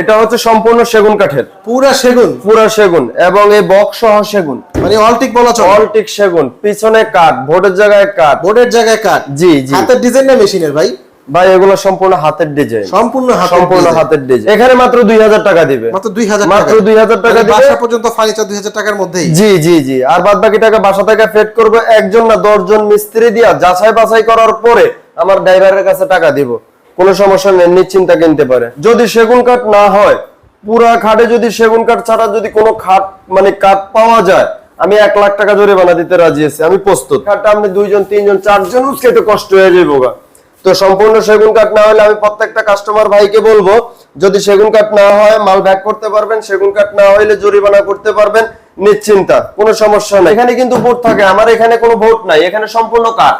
এটা হচ্ছে সম্পূর্ণ সেগুন কাঠের। পুরা সেগুন? পুরা সেগুন এবং এই বক্স সহ সেগুন। মানে অলটিক বলা চলে? অলটিক সেগুন পিছনে কাঠ ভোটের জায়গায় কাঠ। বোর্ডের জায়গায় কাট জি জি। হাতের ডিজাইন না মেশিনের ভাই? ভাই এগুলো সম্পূর্ণ হাতের ডিজাইন সম্পূর্ণ হাতের সম্পূর্ণ হাতের ডিজাইন এখানে মাত্র দুই হাজার টাকা দিবে। মাত্র দুই হাজার মাত্র 2000 টাকা দিবে। বাসা পর্যন্ত ফার্নিচার দুই হাজার টাকার মধ্যেই? জি জি জি। আর বাদ বাকি টাকা বাসা থেকে ফেট করব একজন না দশজন মিস্ত্রি দিয়া যাচাই বাছাই করার পরে আমার ড্রাইভারের কাছে টাকা দিব। কোনো সমস্যা নেই, নিশ্চিন্তা কিনতে পারে যদি সেগুন কাঠ না হয়, পুরা খাটে যদি সেগুন কাঠ ছাড়া যদি কোনো খাট মানে কাঠ পাওয়া যায়, আমি এক লাখ টাকা জরিমানা দিতে রাজি আছি, আমি প্রস্তুত খাটটা আপনি দুইজন, তিনজন, চারজন উস্কেতে কষ্ট হয়ে যাব। তো সম্পূর্ণ সেগুন কাঠ না হলে আমি প্রত্যেকটা কাস্টমার ভাইকে বলব যদি সেগুন কাঠ না হয় মাল ব্যাক করতে পারবেন সেগুন কাঠ না হইলে জরিমানা করতে পারবেন নিশ্চিন্তা কোনো সমস্যা নাই। এখানে কিন্তু ভোট থাকে আমার এখানে কোনো ভোট নাই এখানে সম্পূর্ণ কাঠ।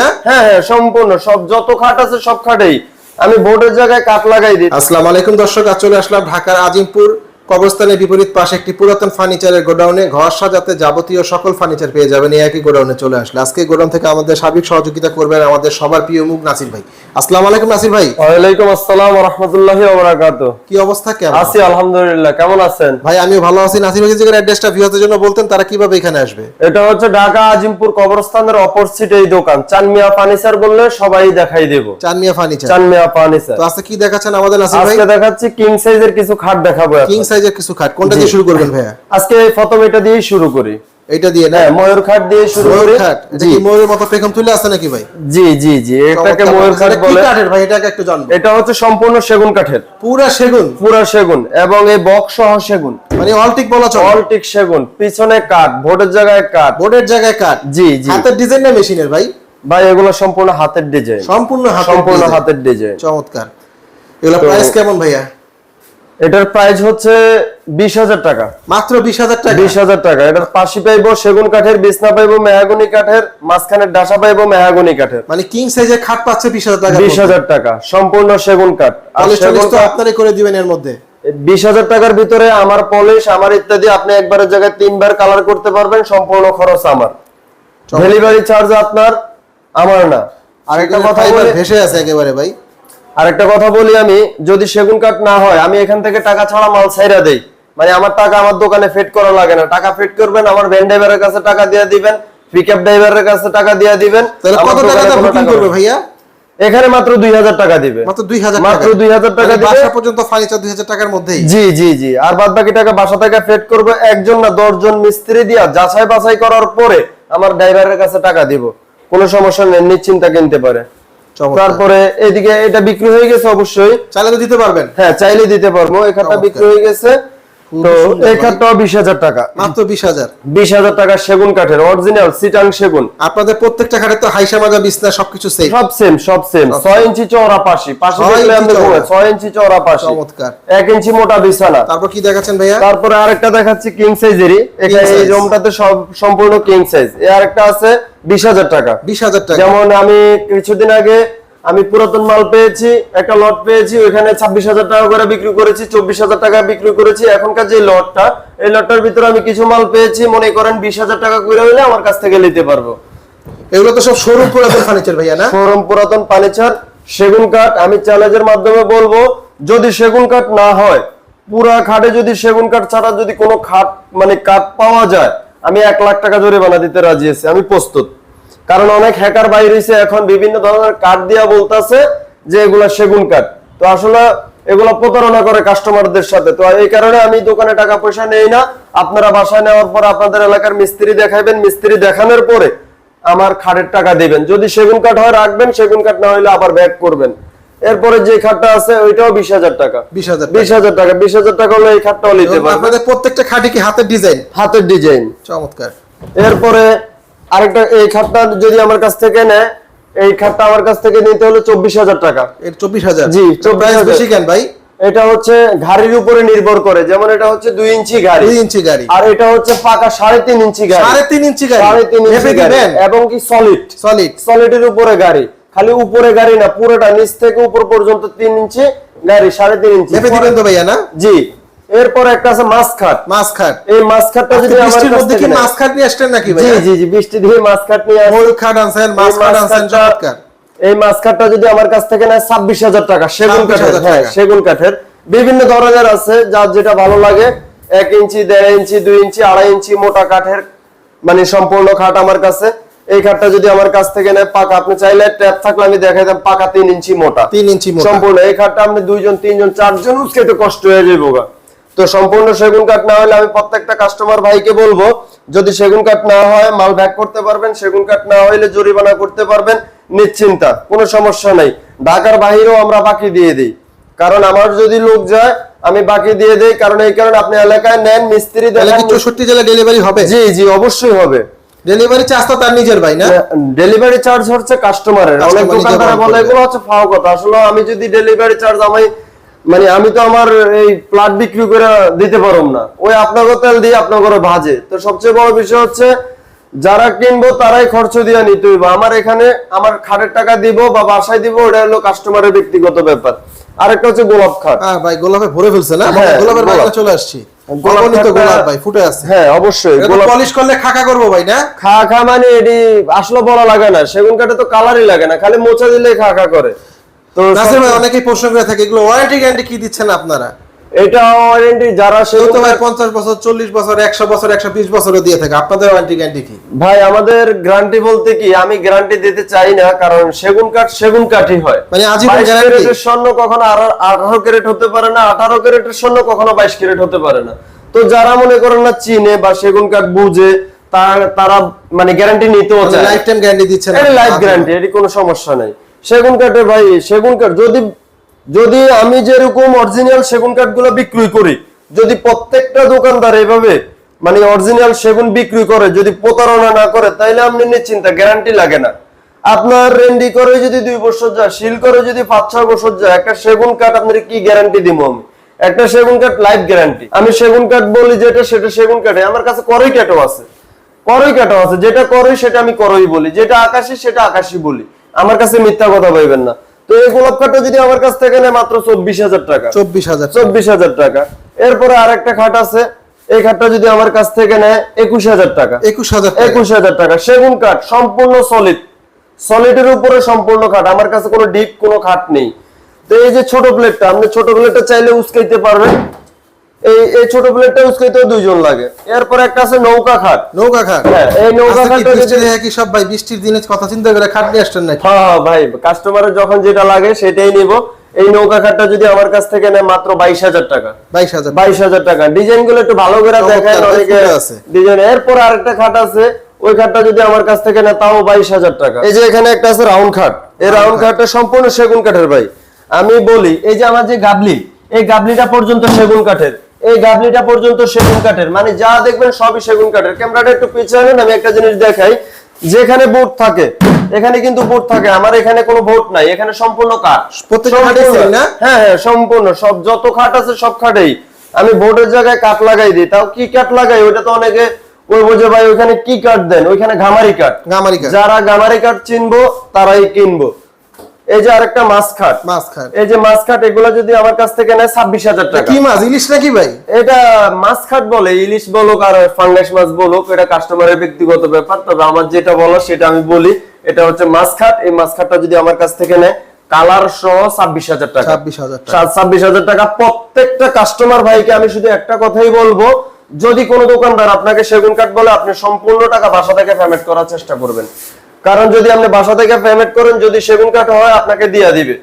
না? হ্যাঁ হ্যাঁ সম্পূর্ণ সব যত খাট আছে সব খাটেই আমি ভোটের জায়গায় কাঠ লাগাই দিই। আসসালামু আলাইকুম দর্শক চলে আসলাম ঢাকার আজিমপুর কবরস্থানের বিপরীত পাশে একটি পুরাতন ফার্নিচারের গোডাউনে ঘর সাজাতে যাবতীয় সকল ফার্নিচার পেয়ে যাবেন। এই একই গোডাউনে চলে আসলে। আজকে গোডাউন থেকে আমাদের সার্বিক সহযোগিতা করবেন আমাদের সবার প্রিয় মুখ নাসির ভাই। আসসালামু আলাইকুম নাসির ভাই। ওয়ালাইকুম আসসালাম রহমতুল্লাহি ওবরাকাতু কি অবস্থা কেমন? আছি আলহামদুলিল্লাহ। কেমন আছেন? ভাই আমিও ভালো আছি। নাসির ভাই অ্যাড্রেসটা ভিউয়ারদের জন্য বলতেন তারা কীভাবে এখানে আসবে? এটা হচ্ছে ঢাকা আজিমপুর কবরস্থানের অপোজিট এই দোকান। চানমিয়া ফার্নিচার বললে সবাই দেখাই দেব। চানমিয়া ফার্নিচার চানমিয়া ফার্নিচার তো আজকে কি দেখাচ্ছেন আমাদের নাসির ভাই? আজকে দেখাচ্ছি কিং সাইজের কিছু খাট দেখাবো। কিং সাইজের কিছু খাট কোনটা দিয়ে শুরু করবেন ভাইয়া? আজকে প্রথম এটা দিয়েই শুরু করি। এইটা দিয়ে না? হ্যাঁ ময়ূর খাট দিয়ে শুরু করি। খাট? জি। ময়ূরের মতো পেখম তুলে আছে নাকি ভাই? জি জি জি এটাকে ময়ূর খাট এটা বলে। কাঠের ভাই? এটাকে একটু জানব। এটা হচ্ছে সম্পূর্ণ সেগুন কাঠের। পুরা সেগুন? পুরা সেগুন এবং এই বক্স সহ সেগুন। মানে অলটিক বলা চলে। অলটিক সেগুন পিছনে কাঠ ভোটের জায়গায় কাঠ। বোর্ডের জায়গায় কাট জি জি। হাতের ডিজাইন না মেশিনের ভাই? ভাই এগুলো সম্পূর্ণ হাতের ডিজাইন সম্পূর্ণ সম্পূর্ণ হাতের ডিজাইন চমৎকার। এগুলো প্রাইস কেমন ভাইয়া? এটার প্রাইস হচ্ছে বিশ হাজার টাকা। মাত্র বিশ হাজার টাকা? বিশ হাজার টাকা। এটার পাশি পাইবো সেগুন কাঠের বিছনা পাইবো মেহাগুনি কাঠের মাঝখানের ডাসা পাইবো মেহাগুনি কাঠের। মানে কিং সাইজের খাট পাচ্ছে বিশ হাজার টাকা বিশ হাজার টাকা। সম্পূর্ণ সেগুন কাঠ। আর সেগুন আপনারই করে দিবেন এর মধ্যে। বিশ হাজার টাকার ভিতরে আমার পলিশ আমার ইত্যাদি আপনি একবারের জায়গায় তিনবার কালার করতে পারবেন সম্পূর্ণ খরচ আমার। ডেলিভারি চার্জ আপনার আমার না। আরেকটা কথা ভেসে আছে একেবারে ভাই। আরেকটা কথা বলি আমি যদি সেগুন কাঠ না হয় আমি এখান থেকে টাকা ছাড়া মাল ছাইরা দেই। মানে আমার টাকা আমার দোকানে ফিট করা লাগে না। টাকা ফিট করবেন আমার ভ্যান ড্রাইভারের কাছে টাকা দিয়ে দিবেন পিকআপ ড্রাইভারের কাছে টাকা দিয়ে দিবেন তাহলে কত টাকা বুকিং করবে ভাইয়া? এখানে মাত্র দুই হাজার টাকা দিবে। মাত্র দুই হাজার মাত্র 2000 টাকা মানে দিবে। বাসা পর্যন্ত ফার্নিচার দুই হাজার টাকার মধ্যেই? জি জি জি। আর বাদ বাকি টাকা বাসা থেকে ফেট করবে একজন না দশজন মিস্ত্রি দিয়া যাচাই বাছাই করার পরে আমার ড্রাইভারের কাছে টাকা দিব। কোনো সমস্যা নেই নিশ্চিন্তা কিনতে পারে। তারপরে এদিকে এটা বিক্রি হয়ে গেছে অবশ্যই। চাইলে তো দিতে পারবেন। হ্যাঁ চাইলে দিতে পারব। এখানটা বিক্রি হয়ে গেছে। তো সুন্দর এই ভাই। খাতটাও বিশ হাজার টাকা। মাত্র বিশ হাজার। বিশ হাজার টাকা সেগুন কাঠের অরিজিনাল সিটাং সেগুন। আপনাদের প্রত্যেকটা খাটে তো হাইসা মাজা বিছনা সবকিছু সেম সব সেম সব সেম ছয় ইঞ্চি চওড়া পাশি। পাশি দেখলে আপনি ছয় ইঞ্চি চওড়া পাশি। চমৎকার। এক ইঞ্চি মোটা বিছানা। তারপর কি দেখাচ্ছেন ভাইয়া? তারপরে আরেকটা দেখাচ্ছি কিং সাইজেরই এই রুমটাতে সব সম্পূর্ণ কিং সাইজ এই আরেকটা আছে বিশ হাজার টাকা। বিশ হাজার টাকা। যেমন আমি কিছুদিন আগে আমি পুরাতন মাল পেয়েছি একটা লট পেয়েছি ওইখানে ছাব্বিশ হাজার টাকা করে বিক্রি করেছি চব্বিশ হাজার টাকা বিক্রি করেছি। এখনকার যে লটটা এই লটটার ভিতরে আমি কিছু মাল পেয়েছি মনে করেন বিশ হাজার টাকা করে হলে আমার কাছ থেকে নিতে পারব। এগুলো তো সব শোরুম পুরাতন ফার্নিচার ভাইয়া না? শোরুম পুরাতন ফার্নিচার সেগুন কাঠ আমি চ্যালেঞ্জের মাধ্যমে বলব যদি সেগুন কাঠ না হয় পুরা খাটে যদি সেগুন কাঠ ছাড়া যদি কোনো খাট মানে কাঠ পাওয়া যায় আমি এক লাখ টাকা জরিমানা দিতে রাজি আছি আমি প্রস্তুত। কারণ অনেক হ্যাকার বাইরে হইছে এখন বিভিন্ন ধরনের কাঠ দিয়া বলতাছে যে এগুলা সেগুন কাঠ তো আসলে এগুলো প্রতারণা করে কাস্টমারদের সাথে। তো এই কারণে আমি দোকানে টাকা পয়সা নেই না আপনারা বাসায় নেওয়ার পর আপনাদের এলাকার মিস্ত্রি দেখাইবেন মিস্ত্রি দেখানোর পরে আমার খাটের টাকা দিবেন। যদি সেগুন কাঠ হয় রাখবেন সেগুন কাঠ না হলে আবার ব্যাক করবেন। এরপরে যে খাটটা আছে ওইটাও বিশ হাজার টাকা। বিশ হাজার বিশ হাজার টাকা বিশ হাজার টাকা হলে এই খাটটাও নিতে পারবেন। আপনাদের প্রত্যেকটা খাটে কি হাতের ডিজাইন হাতের ডিজাইন চমৎকার। এরপরে আরেকটা এই খাটটা যদি আমার কাছ থেকে নেয় এই খাটটা আমার কাছ থেকে নিতে হলে চব্বিশ হাজার টাকা। এর চব্বিশ হাজার? জি, 24,000 বেশি কেন ভাই? এটা হচ্ছে ঘাড়ির উপরে নির্ভর করে যেমন এটা হচ্ছে দুই ইঞ্চি গাড়ি। দুই ইঞ্চি গাড়ি। আর এটা হচ্ছে পাকা সাড়ে তিন ইঞ্চি গাড়ি। সাড়ে তিন ইঞ্চি গাড়ি? সাড়ে তিন ইঞ্চি গাড়ি। এবং কি সলিড সলিড সলিডের উপরে গাড়ি। খালি উপরে গাড়ি না পুরোটা নিচ থেকে উপর পর্যন্ত তিন ইঞ্চি গাড়ি সাড়ে তিন ইঞ্চি। দিবেন তো ভাইয়া না? জি। এরপর একটা আছে মাছ খাট মাছ খাট এই মাছ খাটটা যদি বৃষ্টির মধ্যে কি থেকে নেয়- আসছেন নাকি ভাই জি জি জি বৃষ্টি দিয়ে মাছ খাট নিয়ে আসি। ময়ূর খাট আনছেন মাছ খাট আনছেন চমৎকার। এই মাছ খাটটা যদি আমার কাছ থেকে নেয় ছাব্বিশ হাজার টাকা সেগুন কাঠের হ্যাঁ সেগুন কাঠের। বিভিন্ন ধরনের আছে যার যেটা ভালো লাগে এক ইঞ্চি দেড় ইঞ্চি দুই ইঞ্চি আড়াই ইঞ্চি মোটা কাঠের মানে সম্পূর্ণ খাট আমার কাছে। এই খাটটা যদি আমার কাছ থেকে নেয় পাকা। আপনি চাইলে ট্যাপ থাকলে আমি দেখাই দেব পাকা তিন ইঞ্চি মোটা। তিন ইঞ্চি মোটা। সম্পূর্ণ এই খাটটা আপনি দুইজন তিনজন চারজন উঠতে কষ্ট হয়ে যাব গা। তো সম্পূর্ণ সেগুন কাঠ না হলে আমি প্রত্যেকটা কাস্টমার ভাইকে বলব যদি সেগুন কাঠ না হয় মাল ব্যাক করতে পারবেন সেগুন কাঠ না হইলে জরিমানা করতে পারবেন নিশ্চিন্তা কোনো সমস্যা নাই। ঢাকার বাহিরেও আমরা বাকি দিয়ে দিই। কারণ আমার যদি লোক যায় আমি বাকি দিয়ে দেই কারণ এই কারণে আপনি এলাকায় নেন মিস্ত্রি চৌষট্টি জেলায় ডেলিভারি হবে? জি জি অবশ্যই হবে। ডেলিভারি চার্জ তো তার নিজের ভাই না? ডেলিভারি চার্জ হচ্ছে কাস্টমারের অনেক দোকানদার বলে এগুলো হচ্ছে ফাও কথা। আসলে আমি যদি ডেলিভারি চার্জ আমি মানে আমি তো আমার এই প্লাট বিক্রি করে দিতে পারব না। ওই আপনাকে তেল দিয়ে আপনাকে ভাজে। তো সবচেয়ে বড় বিষয় হচ্ছে যারা কিনবো তারাই খরচ দিয়ে নিতে হইব। আমার এখানে আমার খাটের টাকা দিব বা বাসায় দিব ওটা হলো কাস্টমারের ব্যক্তিগত ব্যাপার। আরেকটা হচ্ছে গোলাপ খাট। হ্যাঁ ভাই গোলাপে ভরে ফেলছে না? হ্যাঁ, গোলাপের গোলাপ। বাগানে চলে আসছি। গোলাপ অগণিত গোলাপ ভাই ফুটে আছে। হ্যাঁ অবশ্যই। গোলাপ পলিশ করলে খাকা করব ভাই না? খা খা মানে এটি আসলে বলা লাগে না। সেগুন কাঠে তো কালারই লাগে না। খালি মোচা দিলে খা খা করে। তো নাসির ভাই অনেকেই প্রশ্ন করে থাকে এগুলো ওয়ারেন্টি গ্যারান্টি কি দিচ্ছেন আপনারা? এটা ওয়ারেন্টি যারা তো ভাই কাঠ- পঞ্চাশ বছর চল্লিশ বছর একশো বছর একশো বিশ বছরও দিয়ে থাকে। আপনাদের ওয়ারেন্টি গ্যারান্টি কি? ভাই আমাদের গ্যারান্টি বলতে কি আমি গ্যারান্টি দিতে চাই না কারণ সেগুন কাঠ সেগুন কাঠই হয়। মানে আজীবন 22 guarantee? স্বর্ণ কখনো আড়া- আঠারো ক্যারেট হতে পারে না আঠারো ক্যারেটের স্বর্ণ কখনো বাইশ ক্যারেট হতে পারে না। তো যারা মনে করেন না চিনে বা সেগুন কাঠ বুঝে তার- তারা মানে গ্যারান্টি নিতেও চায়। লাইফ টাইম গ্যারান্টি দিচ্ছেন এটা লাইফ গ্যারান্টি এটি কোনো সমস্যা নাই। সেগুন কাঠে ভাই, সেগুন কাঠ। যদি যদি আমি যেরকম অরিজিনাল সেগুন কাঠগুলো বিক্রি করি, যদি প্রত্যেকটা দোকানদার এইভাবে মানে অরিজিনাল সেগুন বিক্রি করে, যদি প্রতারণা না করে, তাইলে আপনি নিশ্চিন্তা গ্যারান্টি লাগে না। আপনার রেন্ডি করে যদি দুই বছর যায় শিল করে যদি পাঁচ, ছয় বছর যায়, একটা সেগুন কাঠ আপনার কি গ্যারান্টি দিব আমি? একটা সেগুন কাঠ লাইফ গ্যারান্টি আমি সেগুন কাঠ বলি যেটা, সেটা সেগুন কাঠে। আমার কাছে করই কাঠও আছে। করই কাটা আছে। যেটা করই সেটা আমি করই বলি। যেটা আকাশি, সেটা আকাশি বলি। আমার কাছে মিথ্যা কথা পাইবেন না। তো এই গোলাপ কাঠটা যদি আমার কাছ থেকে নেয় মাত্র চব্বিশ হাজার টাকা। চব্বিশ হাজার চব্বিশ হাজার টাকা। এরপরে আরেকটা খাট আছে। এই খাটটা যদি আমার কাছ থেকে নেয় একুশ হাজার টাকা। একুশ হাজার টাকা। একুশ হাজার টাকা। সেগুন কাঠ সম্পূর্ণ সলিড সলিডের উপরে সম্পূর্ণ খাট। আমার কাছে কোনো ডিপ কোনো খাট নেই। তো এই যে ছোট প্লেটটা আপনি ছোট প্লেটটা চাইলে উস্কাইতে পারবেন। এই এই ছোট প্লেটটা উস্কাইতেও দুইজন লাগে। এরপর একটা আছে নৌকা খাট। নৌকা খাট? হ্যাঁ, এই নৌকা খাটটা যদি- কি সব ভাই বৃষ্টির দিনে কথা চিন্তা করে খাট নিয়ে আসছেন নাকি? হ্যাঁ হ্যাঁ ভাই কাস্টমারের যখন যেটা লাগে সেটাই নিব। এই নৌকা খাটটা যদি আমার কাছ থেকে নেয় মাত্র বাইশ হাজার টাকা। বাইশ হাজার বাইশ হাজার টাকা। ডিজাইনগুলো একটু ভালো করে দেখেন অনেকে ডিজাইন এরপর আরেকটা খাট আছে ওই খাটটা যদি আমার কাছ থেকে নেয় তাও বাইশ হাজার টাকা। এই যে এখানে একটা আছে রাউন্ড খাট। এই রাউন্ড খাটটা সম্পূর্ণ সেগুন কাঠের ভাই। আমি বলি এই যে আমার যে গাবলি এই গাবলিটা পর্যন্ত সেগুন কাঠের। এই গাবলিটা পর্যন্ত সেগুন কাঠের। মানে যা দেখবেন সবই সেগুন কাঠের। ক্যামেরাটা একটু পিছিয়ে আনেন, আমি একটা জিনিস দেখাই। যেখানে বোর্ড থাকে এখানে কিন্তু বোর্ড থাকে। আমার এখানে কোনো বোর্ড নাই। এখানে সম্পূর্ণ কাঠ? হ্যাঁ হ্যাঁ সম্পূর্ণ। সব যত খাট আছে সব খাটেই। আমি বোর্ডের জায়গায় কাঠ লাগাই দিই। তাও কি কাঠ লাগাই? ওইটা তো অনেকে ওই বোঝে ভাই ওইখানে কি কাঠ দেন? ওইখানে ঘামারি কাঠ। গামারি কাঠ। যারা গামারি কাঠ চিনবো তারাই কিনবো। এই যে আরেকটা মাছ খাট মাছ খাট এই যে মাছ খাট এগুলো যদি আমার কাছ থেকে নেয় ছাব্বিশ হাজার টাকা। কি মাছ ইলিশ নাকি ভাই? এটা মাছ খাট বলে ইলিশ বলুক আর ফাঙ্গাস মাছ বলুক এটা কাস্টমারের ব্যক্তিগত ব্যাপার। তবে আমার যেটা বলো সেটা আমি বলি এটা হচ্ছে মাছ খাট এই মাছ খাটটা যদি আমার কাছ থেকে নেয় কালার সহ ছাব্বিশ হাজার টাকা। ছাব্বিশ হাজার টাকা। ছাব্বিশ হাজার টাকা প্রত্যেকটা কাস্টমার ভাইকে আমি শুধু একটা কথাই বলব যদি কোনো দোকানদার আপনাকে সেগুন কাঠ বলে আপনি সম্পূর্ণ টাকা বাসা থেকে পেমেন্ট করার চেষ্টা করবেন। কারণ যদি আপনি বাসা থেকে পেমেন্ট করেন যদি সেগুন কাঠ হয় আপনাকে দিয়ে দিবে।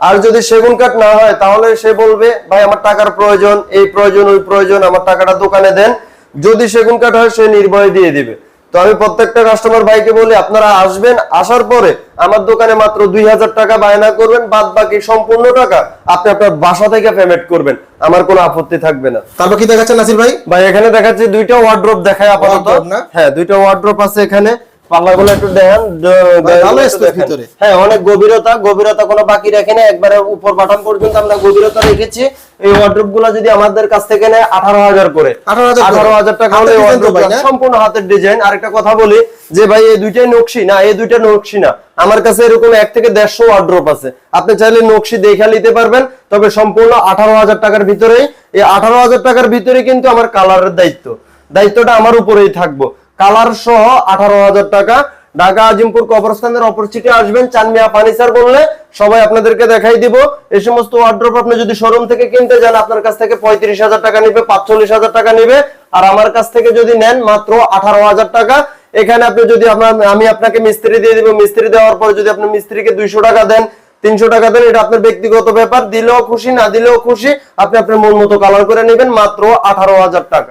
আর যদি সেগুন কাঠ না হয় তাহলে সে বলবে ভাই আমার টাকার প্রয়োজন এই প্রয়োজন ওই প্রয়োজন আমার টাকাটা দোকানে দেন। যদি সেগুন কাঠ হয় সে নির্ভয় দিয়ে দিবে। তো আমি প্রত্যেকটা কাস্টমার ভাইকে বলি আপনারা আসবেন আসার পরে আমার দোকানে মাত্র দুই হাজার টাকা বায়না করবেন বাদ বাকি সম্পূর্ণ টাকা আপনি আপনার বাসা থেকে পেমেন্ট করবেন। আমার কোনো আপত্তি থাকবে না। তারপর কি দেখাচ্ছেন নাসির ভাই? ভাই এখানে দেখাচ্ছি দুইটা ওয়ার্ড্রপ দেখায় আপাতত। হ্যাঁ দুইটা ওয়ার্ড্রপ আছে এখানে। পাল্লাগুলো একটু দেখেন। ভিতরে। হ্যাঁ অনেক গভীরতা গভীরতা কোনো বাকি রাখে না একবারে উপর বাটন পর্যন্ত আমরা গভীরতা রেখেছি। এই ওয়ার্ড্রপগুলো যদি আমাদের কাছ থেকে নেয় আঠারো হাজার করে। আঠারো হাজার টাকা হলে? সম্পূর্ণ হাতের ডিজাইন আরেকটা কথা বলি যে ভাই এই দুইটাই নকশি না এই দুইটা নকশি না। আমার কাছে এরকম এক থেকে দেড়শো ওয়ার্ড্রপ আছে। আপনি চাইলে নকশি দেখা নিতে পারবেন তবে সম্পূর্ণ আঠারো হাজার টাকার ভিতরেই। এই আঠারো হাজার টাকার ভিতরে কিন্তু আমার কালারের দায়িত্ব। দায়িত্বটা আমার উপরেই থাকব। কালার সহ আঠারো হাজার টাকা। ঢাকা আজিমপুর কবরস্থানের অপরচিটে আসবেন। চানমিয়া ফার্নিচার বললে সবাই আপনাদেরকে দেখাই দিব। এই সমস্ত ওয়ার্ড্রপ আপনি যদি শোরুম থেকে কিনতে যান, আপনার কাছ থেকে পঁয়ত্রিশ হাজার টাকা নিবে, পাঁচচল্লিশ হাজার টাকা নিবে। আর আমার কাছ থেকে যদি নেন মাত্র আঠারো হাজার টাকা। এখানে আপনি যদি আপনার, আমি আপনাকে মিস্ত্রি দিয়ে দিব। মিস্ত্রি দেওয়ার পরে যদি আপনি মিস্ত্রিকে দুইশো টাকা দেন, তিনশো টাকা দেন, এটা আপনার ব্যক্তিগত ব্যাপার। দিলেও খুশি, না দিলেও খুশি, আপনি আপনার মন মতো কালার করে নেবেন মাত্র আঠারো হাজার টাকা।